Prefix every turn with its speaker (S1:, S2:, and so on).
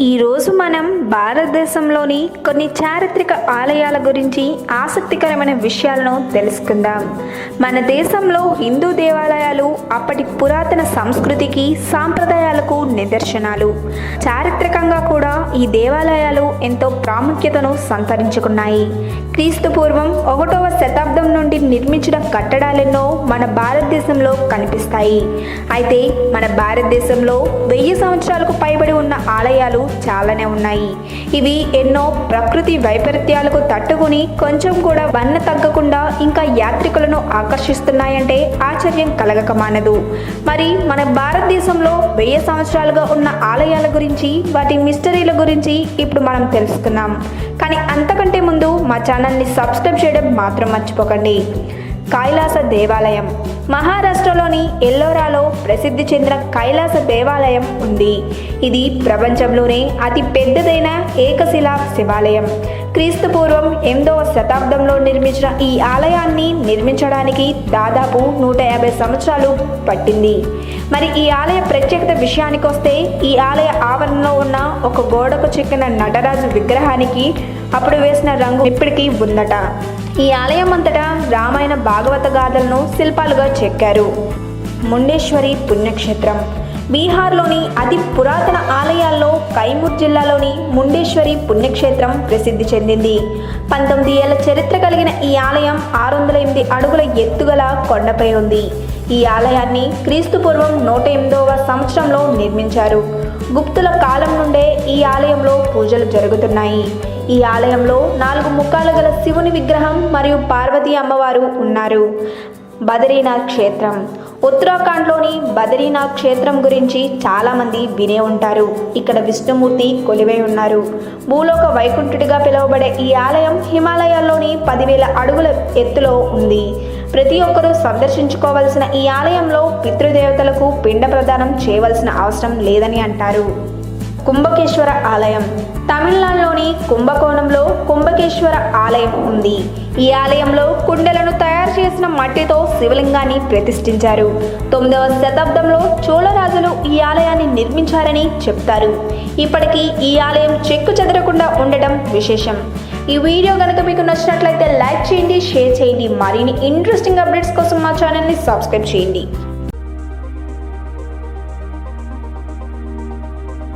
S1: ఈరోజు మనం భారతదేశంలోని కొన్ని చారిత్రక ఆలయాల గురించి ఆసక్తికరమైన విషయాలను తెలుసుకుందాం. మన దేశంలో హిందూ దేవాలయాలు అప్పటి పురాతన సంస్కృతికి సాంప్రదాయాలకు నిదర్శనాలు. చారిత్రకంగా కూడా ఈ దేవాలయాలు ఎంతో ప్రాముఖ్యతను సంతరించుకున్నాయి. క్రీస్తు పూర్వం ఒకటవ శతాబ్దం నుండి నిర్మించిన కట్టడాలెన్నో మన భారతదేశంలో కనిపిస్తాయి. అయితే మన భారతదేశంలో వెయ్యి సంవత్సరాలకు పైబడి ఉన్న ఆలయాలు చాలానే ఉన్నాయి. ఇవి ఎన్నో ప్రకృతి వైపరీత్యాలకు తట్టుకుని కొంచెం కూడా వన్న తగ్గకుండా ఇంకా యాత్రికులను ఆకర్షిస్తున్నాయంటే ఆశ్చర్యం కలగక మానదు మరి మన భారతదేశంలో వెయ్యి సంవత్సరాలుగా ఉన్న ఆలయాల గురించి వాటి మిస్టరీల గురించి ఇప్పుడు మనం తెలుసుకున్నాం కానీ అంతకంటే ముందు మా ఛానల్ని సబ్స్క్రైబ్ చేయడం మాత్రం మర్చిపోకండి. కైలాస దేవాలయం. మహారాష్ట్రలోని ఎల్లోరాలో ప్రసిద్ధి చెందిన కైలాస దేవాలయం ఉంది. ఇది ప్రపంచంలోనే అతి పెద్దదైన ఏకశిలా శివాలయం. క్రీస్తుపూర్వం ఎనిమిదవ శతాబ్దంలో నిర్మించిన ఈ ఆలయాన్ని నిర్మించడానికి దాదాపు నూట యాభై సంవత్సరాలు పట్టింది. మరి ఈ ఆలయ ప్రత్యేకత విషయానికి వస్తే ఈ ఆలయ ఆవరణలో ఉన్న ఒక గోడకు చెక్కిన నటరాజు విగ్రహానికి అప్పుడు వేసిన రంగు ఇప్పటికీ ఉందట. ఈ ఆలయం అంతటా రామాయణ భాగవత గాథలను శిల్పాలుగా చెక్కారు. ముండేశ్వరి పుణ్యక్షేత్రం. బీహార్లోని అతి పురాతన ఆలయాల్లో కైమూర్ జిల్లాలోని ముండేశ్వరి పుణ్యక్షేత్రం ప్రసిద్ధి చెందింది. పంతొమ్మిది ఏళ్ళ చరిత్ర కలిగిన ఈ ఆలయం ఆరు వందల ఎనిమిది అడుగుల ఎత్తుగల కొండపై ఉంది. ఈ ఆలయాన్ని క్రీస్తు పూర్వం నూట ఎనిమిదవ సంవత్సరంలో నిర్మించారు. గుప్తుల కాలం నుండే ఈ ఆలయంలో పూజలు జరుగుతున్నాయి. ఈ ఆలయంలో నాలుగు ముఖాలు గల శివుని విగ్రహం మరియు పార్వతీ అమ్మవారు ఉన్నారు. బదరీనాథ్ క్షేత్రం ఉత్తరాఖండ్లోని బదరీనాథ్ క్షేత్రం గురించి చాలామంది వినే ఉంటారు. ఇక్కడ విష్ణుమూర్తి కొలివై ఉన్నారు. భూలోక వైకుంఠుడిగా పిలువబడే ఈ ఆలయం హిమాలయాల్లోని పదివేల అడుగుల ఎత్తులో ఉంది. ప్రతి ఒక్కరూ సందర్శించుకోవలసిన ఈ ఆలయంలో పితృదేవతలకు పిండ ప్రదానం చేయవలసిన అవసరం లేదని అంటారు. కుంభకేశ్వర ఆలయం. తమిళనాడులోని కుంభకోణంలో కుంభకేశ్వర ఆలయం ఉంది. ఈ ఆలయంలో కుండలను తయారు చేసిన మట్టితో శివలింగాన్ని ప్రతిష్ఠించారు. తొమ్మిదవ శతాబ్దంలో చోళరాజులు ఈ ఆలయాన్ని నిర్మించారని చెప్తారు. ఇప్పటికీ ఈ ఆలయం చెక్కు చెదరకుండా ఉండటం విశేషం. ఈ వీడియో కనుక మీకు నచ్చినట్లయితే లైక్ చేయండి షేర్ చేయండి. మరిన్ని ఇంట్రెస్టింగ్ అప్డేట్స్ కోసం మా ఛానల్ని సబ్స్క్రైబ్ చేయండి.